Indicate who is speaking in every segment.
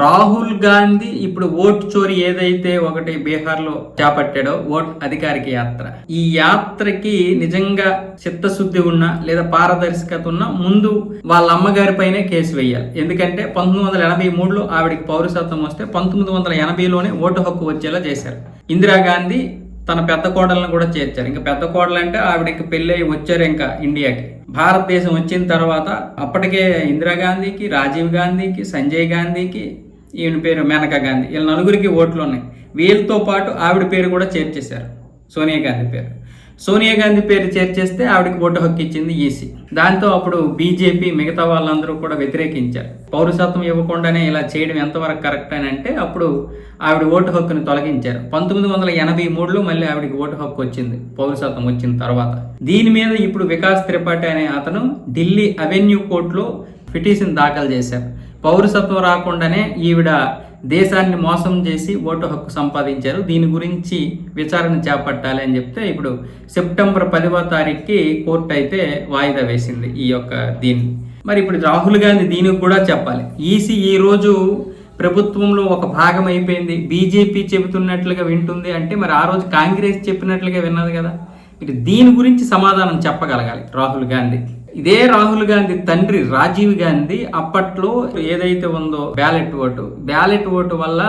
Speaker 1: రాహుల్ గాంధీ ఇప్పుడు ఓట్ చోరీ ఏదైతే ఒకటి బీహార్లో చేపట్టాడో ఓట్ అధికారిక యాత్ర. ఈ యాత్రకి నిజంగా చిత్తశుద్ధి ఉన్నా లేదా పారదర్శకత ఉన్నా ముందు వాళ్ళ అమ్మగారి పైనే కేసు వేయాలి. ఎందుకంటే పంతొమ్మిది వందల ఎనభై మూడులో ఆవిడకి పౌరసత్వం వస్తే పంతొమ్మిది వందల ఎనభైలోనే ఓటు హక్కు వచ్చేలా చేశారు. ఇందిరాగాంధీ తన పెద్ద కోడలను కూడా చేర్చారు. ఇంకా పెద్ద కోడలు అంటే ఆవిడకి పెళ్ళి వచ్చారు ఇంకా ఇండియాకి. భారతదేశం వచ్చిన తర్వాత అప్పటికే ఇందిరాగాంధీకి రాజీవ్ గాంధీకి సంజయ్ గాంధీకి ఈయన పేరు మేనకా గాంధీ వీళ్ళ నలుగురికి ఓట్లు ఉన్నాయి. వీళ్ళతో పాటు ఆవిడ పేరు కూడా చేర్చేశారు. సోనియా గాంధీ పేరు. సోనియా గాంధీ పేరు చేర్చేస్తే ఆవిడకి ఓటు హక్కు ఇచ్చింది ఈసీ. దాంతో అప్పుడు బీజేపీ మిగతా వాళ్ళందరూ కూడా వ్యతిరేకించారు. పౌరసత్వం ఇవ్వకుండానే ఇలా చేయడం ఎంతవరకు కరెక్ట్ అని అంటే అప్పుడు ఆవిడ ఓటు హక్కును తొలగించారు. పంతొమ్మిది వందల ఎనభై మూడులో మళ్ళీ ఆవిడకి ఓటు హక్కు వచ్చింది పౌరసత్వం వచ్చిన తర్వాత. దీని మీద ఇప్పుడు వికాస్ త్రిపాఠి అనే అతను ఢిల్లీ అవెన్యూ కోర్టులో పిటిషన్ దాఖలు చేశారు. పౌరసత్వం రాకుండానే ఈవిడ దేశాన్ని మోసం చేసి ఓటు హక్కు సంపాదించారు. దీని గురించి విచారణ చేపట్టాలి అని చెప్తే ఇప్పుడు సెప్టెంబర్ పదవ తారీఖుకి కోర్టు అయితే వాయిదా వేసింది ఈ యొక్క దీన్ని. మరి ఇప్పుడు రాహుల్ గాంధీ దీనికి కూడా చెప్పాలి. ఈసీ ఈ రోజు ప్రభుత్వంలో ఒక భాగం అయిపోయింది. బీజేపీ చెబుతున్నట్లుగా వింటుంది అంటే మరి ఆ రోజు కాంగ్రెస్ చెప్పినట్లుగా విన్నది కదా. ఇటు దీని గురించి సమాధానం చెప్పగలగాలి రాహుల్ గాంధీ ఇదే రాహుల్ గాంధీ తండ్రి రాజీవ్ గాంధీ అప్పట్లో ఏదైతే ఉందో బ్యాలెట్ ఓటు బ్యాలెట్ ఓటు వల్ల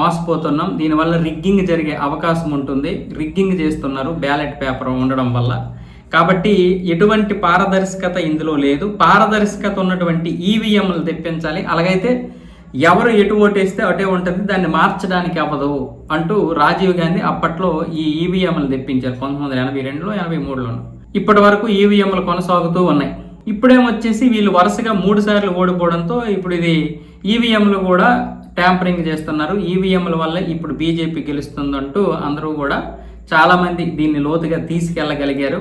Speaker 1: మోసపోతున్నాం. దీనివల్ల రిగ్గింగ్ జరిగే అవకాశం ఉంటుంది. రిగ్గింగ్ చేస్తున్నారు. బ్యాలెట్ పేపర్ ఉండడం వల్ల. కాబట్టి ఎటువంటి పారదర్శకత ఇందులో లేదు. పారదర్శకత ఉన్నటువంటి ఈవీఎంలు తెప్పించాలి. అలాగైతే ఎవరు ఎటు ఓటేస్తే అటే ఉంటుంది. దాన్ని మార్చడానికి అవ్వదు అంటూ రాజీవ్ గాంధీ అప్పట్లో ఈ ఈవీఎంలు తెప్పించారు. పంతొమ్మిది వందల ఎనభై రెండులో ఎనభై మూడులోనూ. ఇప్పటి వరకు ఈవీఎంలు కొనసాగుతూ ఉన్నాయి. ఇప్పుడేమొచ్చేసి వీళ్ళు వరుసగా మూడు సార్లు ఓడిపోవడంతో ఇప్పుడు ఇది ఈవీఎంలు కూడా ట్యాంపరింగ్ చేస్తున్నారు. ఈవీఎంల వల్ల ఇప్పుడు బీజేపీ గెలుస్తుందంటూ అందరూ కూడా చాలామంది దీన్ని లోతుగా తీసుకెళ్ళగలిగారు.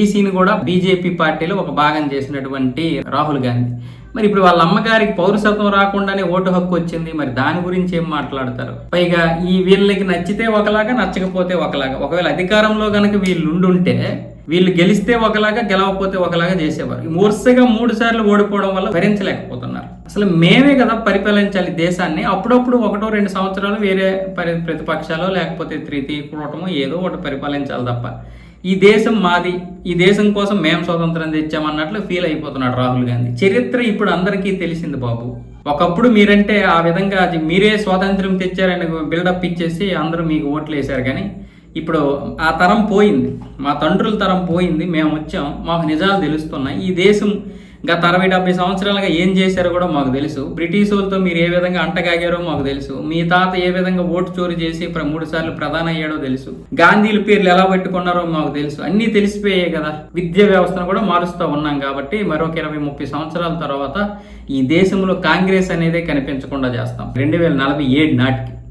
Speaker 1: ఈసీని కూడా బీజేపీ పార్టీలో ఒక భాగం చేసినటువంటి రాహుల్ గాంధీ. మరి ఇప్పుడు వాళ్ళ అమ్మగారికి పౌరసత్వం రాకుండానే ఓటు హక్కు వచ్చింది. మరి దాని గురించి ఏం మాట్లాడతారు? పైగా ఈ వీళ్ళకి నచ్చితే ఒకలాగా నచ్చకపోతే ఒకలాగా. ఒకవేళ అధికారంలో గనక వీళ్ళు ఉండుంటే వీళ్ళు గెలిస్తే ఒకలాగా గెలవకపోతే ఒకలాగా చేసేవారు. వరుసగా మూడు సార్లు ఓడిపోవడం వల్ల భరించలేకపోతున్నారు. అసలు మేమే కదా పరిపాలించాలి దేశాన్ని. అప్పుడప్పుడు ఒకటో రెండు సంవత్సరాలు వేరే పరి ప్రతిపక్షాలు లేకపోతే తృతీయ కూడటము ఏదో ఒకటి పరిపాలించాలి తప్ప. ఈ దేశం మాది. ఈ దేశం కోసం మేము స్వతంత్రం తెచ్చామన్నట్లు ఫీల్ అయిపోతున్నాడు రాహుల్ గాంధీ. చరిత్ర ఇప్పుడు అందరికీ తెలిసింది బాబు. ఒకప్పుడు మీరంటే ఆ విధంగా అది మీరే స్వాతంత్రం తెచ్చారని బిల్డప్ ఇచ్చేసి అందరూ మీకు ఓట్లు వేశారు కానీ ఇప్పుడు ఆ తరం పోయింది మా తండ్రుల తరం పోయింది మేము వచ్చాం మాకు నిజాలు తెలుస్తున్నాయి. ఈ దేశం గత అరవై డెబ్బై సంవత్సరాలుగా ఏం చేశారో కూడా మాకు తెలుసు. బ్రిటిష్ వాళ్ళతో మీరు ఏ విధంగా అంటగాగారో మాకు తెలుసు. మీ తాత ఏ విధంగా ఓటు చోరీ చేసి మూడు సార్లు ప్రధాన అయ్యాడో తెలుసు. గాంధీల పేర్లు ఎలా పెట్టుకున్నారో మాకు తెలుసు. అన్నీ తెలిసిపోయాయి కదా. విద్యా వ్యవస్థను కూడా మారుస్తూ ఉన్నాం కాబట్టి మరొక ఇరవై ముప్పై సంవత్సరాల తర్వాత ఈ దేశంలో కాంగ్రెస్ అనేదే కనిపించకుండా చేస్తాం. రెండు వేల నలభై ఏడు నాటికి.